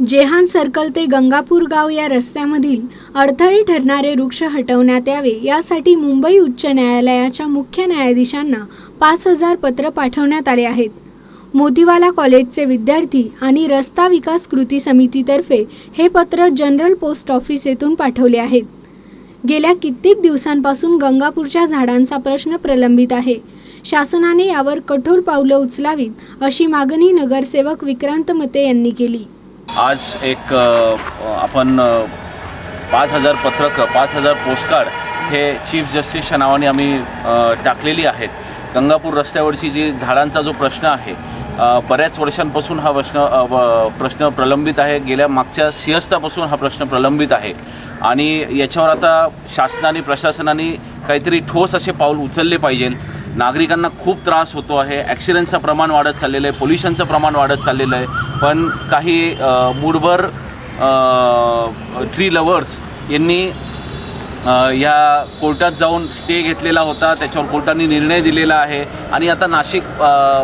Jehan circle ते गंगापूर गाव या रस्त्यामधील अडथळे ठरणारे वृक्ष हटवण्यात यावे. यासाठी मुंबई उच्च न्यायालयाच्या मुख्य न्यायाधीशांना पाच हजार पत्र पाठवण्यात आले आहेत. मोतीवाला कॉलेजचे विद्यार्थी आणि रस्ता विकास कृती समितीतर्फे हे पत्र जनरल पोस्ट ऑफिस येथून पाठवले आहेत. गेल्या कित्येक दिवसांपासून गंगापूरच्या झाडांचा प्रश्न प्रलंबित आहे. शासनाने यावर कठोर पावलं उचलावीत अशी मागणी नगरसेवक विक्रांत मते यांनी केली. आज एक आपण पाच हजार पत्रकं पाच हजार पोस्टकार्ड हे चीफ जस्टिसच्या नावाने आम्ही टाकलेली आहेत. गंगापूर रस्त्यावरची जी झाडांचा जो प्रश्न आहे बऱ्याच वर्षांपासून हा प्रश्न प्रश्न प्रलंबित आहे. गेल्या मागच्या सिंहस्थापासून हा प्रश्न प्रलंबित आहे. आणि याच्यावर आता शासनाने प्रशासनाने काहीतरी ठोस असे पाऊल उचलले पाहिजे नागरिकांना खूप त्रास होतो आहे. ॲक्सिडेंटचं प्रमाण वाढत चाललेलं आहे. पोल्युशनचं प्रमाण वाढत चाललेलं आहे. पण काही मूडभर ट्री लवर्स यांनी ह्या या कोर्टात जाऊन स्टे घेतलेला होता. त्याच्यावर कोर्टाने निर्णय दिलेला आहे. आणि आता नाशिक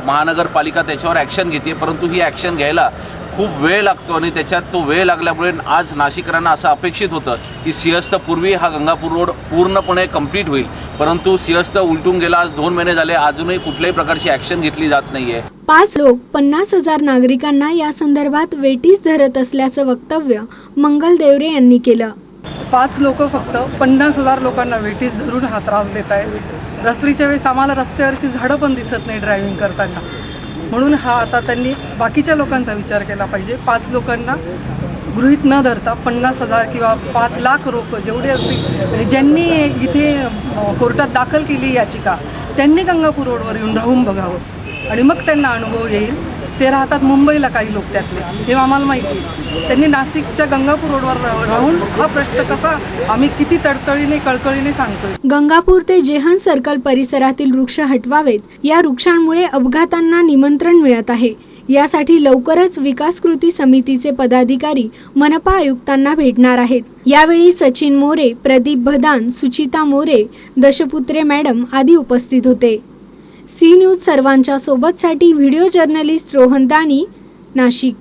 महानगरपालिका त्याच्यावर ॲक्शन घेते. परंतु ही ॲक्शन घ्यायला खूप वेळ लागतो आणि त्याच्यात तो वेळ लागल्यामुळे आज नाशिकरांना असं अपेक्षित होतं की सिंहस्थ पूर्वी हा गंगापूर रोड पूर्णपणे कंप्लीट होईल. परंतु सिंहस्थ उलटून गेला आज दोन महिने झाले अजूनही कुठल्याही प्रकारची ॲक्शन घेतली जात नाही आहे पाच लोक पन्नास हजार नागरिकांना या संदर्भात वेटीस धरत असल्याचं वक्तव्य मंगल देवरे यांनी केलं. पाच लोक फक्त पन्नास हजार लोकांना वेटीस धरून हा त्रास देत आहे रात्रीच्या वेळेस आम्हाला रस्त्यावरची झाडं पण दिसत नाही ड्रायव्हिंग करताना. म्हणून हा आता त्यांनी बाकीच्या लोकांचा विचार केला पाहिजे. पाच लोकांना गृहीत न धरता पन्नास हजार किंवा पाच लाख रोख जेवढे असतील आणि ज्यांनी इथे कोर्टात दाखल केली याचिका त्यांनी गंगापूर रोडवर येऊन राहून बघावं. आणि मग त्यांना अनुभव येईल. ते राहतात मुंबईला काही लोक त्यातले. हे आम्हाला माहिती आहे. त्यांनी नाशिकच्या गंगापूर रोडवर राहून हा प्रश्न कसा आम्ही किती तडतडीने कळकळीने सांगतोय. गंगापूर ते जेहन सर्कल परिसरातील वृक्ष हटवावेत. या वृक्षांमुळे अपघातांना निमंत्रण मिळत आहे. यासाठी लवकरच विकास कृती समितीचे पदाधिकारी मनपा आयुक्तांना भेटणार आहेत. यावेळी सचिन मोरे प्रदीप भदान सुचिता मोरे दशपुत्रे मॅडम आदी उपस्थित होते. सी न्यूज सर्वांच्या सोबतसाठी व्हिडिओ जर्नलिस्ट रोहन दानी नाशिक.